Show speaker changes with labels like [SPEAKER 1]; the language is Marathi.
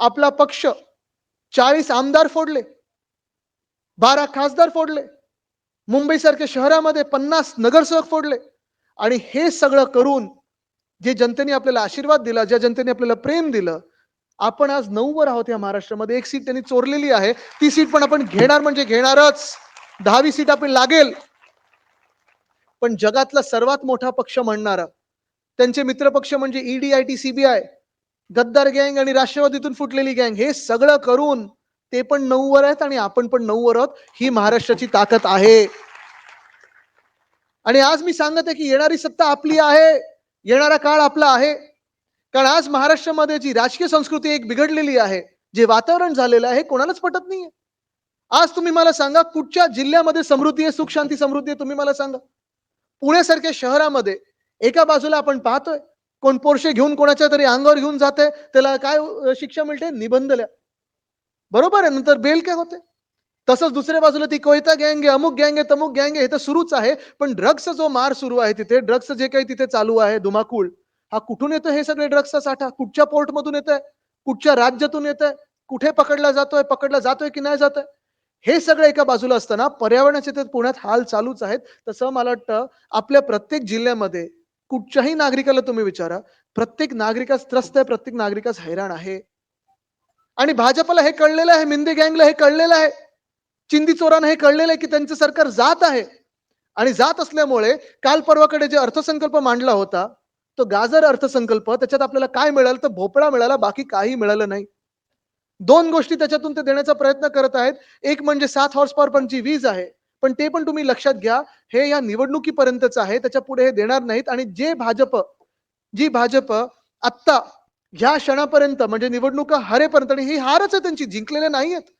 [SPEAKER 1] आपला पक्ष चाळीस आमदार फोडले बारा खासदार फोडले मुंबईसारख्या शहरामध्ये पन्नास नगरसेवक फोडले. आणि हे सगळं करून जे जनतेने आपल्याला आशीर्वाद दिला ज्या जनतेने आपल्याला प्रेम दिलं आपण आज नऊवर आहोत या महाराष्ट्रामध्ये. एक सीट त्यांनी चोरलेली आहे. ती सीट पण आपण घेणार म्हणजे घेणारच. दहावी सीट आपण लागेल. पण जगातला सर्वात मोठा पक्ष म्हणणारा त्यांचे मित्रपक्ष म्हणजे ईडी आय टी सीबीआय गद्दार गँग आणि राष्ट्रवादीतून फुटलेली गँग हे सगळं करून ते पण नऊवर आहेत आणि आपण पण नऊवर आहोत ही महाराष्ट्राची ताकद आहे. आणि आज मी सांगत आहे की येणारी सत्ता आपली आहे येणारा काळ आपला आहे. कारण आज महाराष्ट्रामध्ये जी राजकीय संस्कृती एक बिघडलेली आहे जे वातावरण झालेलं आहे कोणालाच पटत नाहीये. आज तुम्ही मला सांगा कुठच्या जिल्ह्यामध्ये समृद्धी आहे सुख शांती समृद्धी आहे तुम्ही मला सांगा. पुण्यासारख्या शहरामध्ये एका बाजूला आपण पाहतोय कोण पोरशे घेऊन कोणाच्या तरी अंगावर घेऊन जाते त्याला काय शिक्षा मिळते? निबंध बरोबर आहे नंतर बेल काय होते? तसंच दुसऱ्या बाजूला ती कोयता गँग आहे अमुक गँग आहे तमुक गँग आहे हे तर सुरूच आहे पण ड्रग्सचा जो मार सुरू आहे तिथे ड्रग्स जे काही तिथे चालू आहे धुमाकूळ हा कुठून येतो हे सगळे ड्रग्सचा साठा? कुठच्या पोर्ट मधून येत आहे कुठच्या राज्यातून येत आहे कुठे पकडला जातोय? पकडला जातोय की नाही जातोय? हे सगळं एका बाजूला असताना पर्यावरणाचे तर पुण्यात हाल चालूच आहेत. तसं मला वाटतं आपल्या प्रत्येक जिल्ह्यामध्ये कुठच्याही नागरिकाला तुम्ही विचारा प्रत्येक नागरिकास त्रस्त आहे प्रत्येक नागरिकास हैराण आहे. आणि भाजपला हे कळलेलं आहे मिंदे गँगला हे कळलेलं आहे चिंदी चोरांना हे कळलेलं आहे की त्यांचं सरकार जात आहे. आणि जात असल्यामुळे काल परवाकडे जे अर्थसंकल्प मांडला होता तो गाजर अर्थसंकल्प त्याच्यात आपल्याला काय मिळालं तर भोपळा मिळाला बाकी काही मिळालं नाही. दोन गोष्टी त्याच्यातून ते देण्याचा प्रयत्न करत आहेत. एक म्हणजे सात हॉर्स पॉवर पंची वीज आहे. पण ते पण तुम्ही लक्षात घ्या हे या निवडणुकीपर्यंतच आहे त्याच्या पुढे हे देणार नाहीत. आणि जे भाजप जी भाजप आत्ता ह्या क्षणापर्यंत म्हणजे निवडणुका हारेपर्यंत आणि ही हारच आहे त्यांची जिंकलेले नाही आहेत